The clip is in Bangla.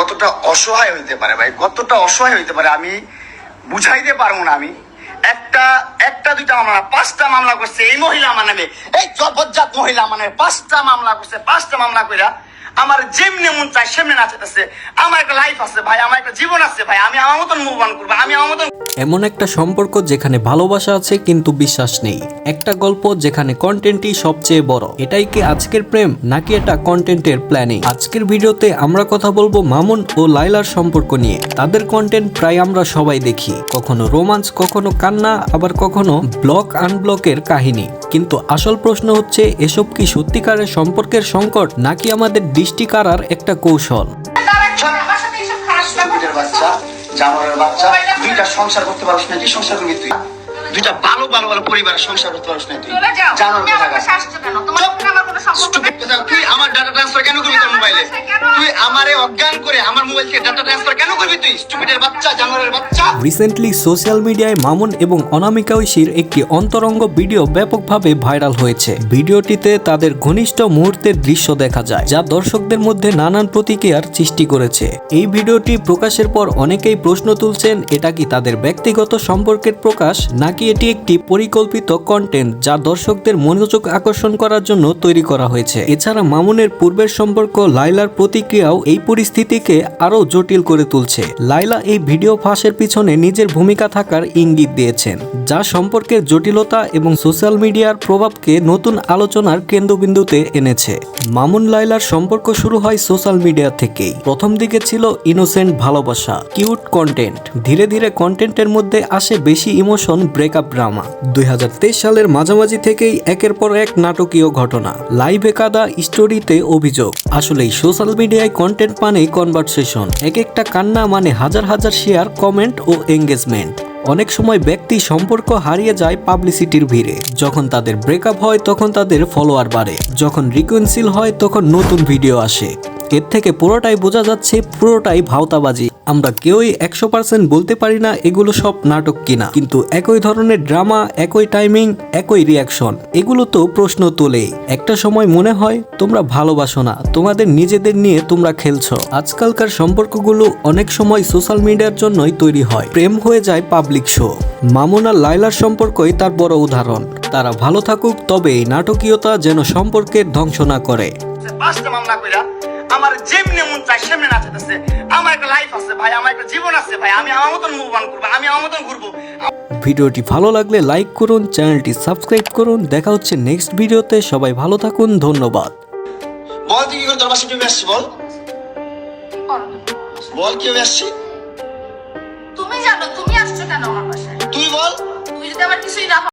কতটা অসহায় হইতে পারে ভাই? কতটা অসহায় হইতে পারে আমি বুঝাইতে পারব না আমি। একটা একটা দুইটা মামলা, পাঁচটা মামলা করছে এই মহিলা নামে। এই জবরজাত মহিলা নামে পাঁচটা মামলা করছে, পাঁচটা মামলা কইরা আমার যেমনি মন চায় সেমনি নাচাতেছে আমার একটা লাইফ আছে ভাই, আমার একটা জীবন আছে ভাই, আমি আমার মতন মুভ অন করব, আমি আমার মতন এমন একটা সম্পর্ক যেখানে ভালোবাসা আছে কিন্তু বিশ্বাস নেই। একটা গল্প যেখানে কন্টেন্টই সবচেয়ে বড়। এটাই কি আজকের প্রেম, নাকি এটা কন্টেন্টের প্ল্যানিং আজকের ভিডিওতে আমরা কথা বলব মামুন ও লাইলার সম্পর্ক নিয়ে। তাদের কন্টেন্ট প্রায় আমরা সবাই দেখি। কখনো রোমান্স কখনো কান্না, আবার কখনো ব্লক আনব্লকের কাহিনী। কিন্তু আসল প্রশ্ন হচ্ছে এসব কি সত্যিকারের সম্পর্কের সংকট নাকি আমাদের দৃষ্টি কারার একটা কৌশল? জানোয়ারের বাচ্চা দুইটা সংসার করতে পারছ না কি সংসার করবি তুই? দুইটা ভালো ভালো ভালো পরিবারের সংসার করতে পারছ না তুই। জানোয়ার কোথাকার। তুই আমার ডাটা ট্রান্সফার কেন করবি তোর মোবাইলে রিসেন্টলি সোশ্যাল মিডিয়ায় মামুন এবং অনামিকা ঐশীর একটি অন্তরঙ্গ ভিডিও ব্যাপকভাবে ভাইরাল হয়েছে। ভিডিওটিতে তাদের ঘনিষ্ঠ মুহূর্তের দৃশ্য দেখা যায়, যা দর্শকদের মধ্যে নানান প্রতিক্রিয়ার সৃষ্টি করেছে। এই ভিডিওটি প্রকাশের পর অনেকেই প্রশ্ন তুলছেন, এটা কি তাদের ব্যক্তিগত সম্পর্কের প্রকাশ, নাকি এটি একটি পরিকল্পিত কন্টেন্ট যা দর্শকদের মনোযোগ আকর্ষণ করার জন্য তৈরি করা হয়েছে? এছাড়া মামুনের পূর্বের সম্পর্ক লাইলার প্রতিক্রিয়াও এই পরিস্থিতিকে আরও জটিল করে তুলছে। লাইলা এই ভিডিও ফাঁসের পিছনে নিজের ভূমিকা থাকার ইঙ্গিত দিয়েছেন, যা সম্পর্কের জটিলতা এবং সোশ্যাল মিডিয়ার প্রভাবকে নতুন আলোচনার কেন্দ্রবিন্দুতে এনেছে। মামুন লাইলার সম্পর্ক শুরু হয় সোশ্যাল মিডিয়া থেকেই। প্রথম দিকে ছিল ইনোসেন্ট ভালোবাসা, কিউট কন্টেন্ট। ধীরে ধীরে কন্টেন্টের মধ্যে আসে বেশি ইমোশন ব্রেকআপ ড্রামা। দুই হাজার তেইশ সালের মাঝামাঝি থেকেই একের পর এক নাটকীয় ঘটনা, লাইভে কাদা স্টোরিতে অভিযোগ। আসলেই সোশ্যাল মিডিয়ায় কন্টেন্ট মানেই কনভারসেশন। এক একটা কান্না মানে হাজার হাজার শেয়ার কমেন্ট ও এঙ্গেজমেন্ট অনেক সময় ব্যক্তি সম্পর্ক হারিয়ে যায় পাবলিসিটির ভিড়ে। যখন তাদের ব্রেকআপ হয়, তখন তাদের ফলোয়ার বাড়ে। যখন রিকুয়েন্সিল হয়, তখন নতুন ভিডিও আসে। এর থেকে পুরোটাই বোঝা যাচ্ছে, পুরোটাই ভাওতাবাজি। আমরা কেউই একশো পার্সেন্ট বলতে পারি না এগুলো সব নাটক কিনা। কিন্তু একই ধরনের ড্রামা, একই টাইমিং একই রিয়াকশন এগুলো তো প্রশ্ন তোলেই। একটা সময় মনে হয় তোমরা ভালোবাসো না, তোমাদের নিজেদের নিয়ে তোমরা খেলছো। আজকালকার সম্পর্কগুলো অনেক সময় সোশ্যাল মিডিয়ার জন্যই তৈরি হয়। প্রেম হয়ে যায় পাবলিক শো মামুন লাইলার সম্পর্কই তার বড় উদাহরণ। তারা ভালো থাকুক, তবে এই নাটকীয়তা যেন সম্পর্কের ধ্বংস না করে। আমার যেমনি মন চায় সেমনি নাচাতেছে আমার একটা লাইফ আছে ভাই আমার একটা জীবন আছে ভাই আমি আমার মতন মুভ অন করব আমি আমার মতন ঘুরবো। ভিডিওটি ভালো লাগলে লাইক করুন চ্যানেলটি সাবস্ক্রাইব করুন দেখা হচ্ছে নেক্সট ভিডিওতে সবাই ভালো থাকুন ধন্যবাদ। বল তুই কি করে তোর বাসা টিভি আসছি বল? বল কি আসছি? তুমি জানো তুমি আসছো কেন আমার বাসায়? তুই বল। তুমি যদি আমার কিছুই না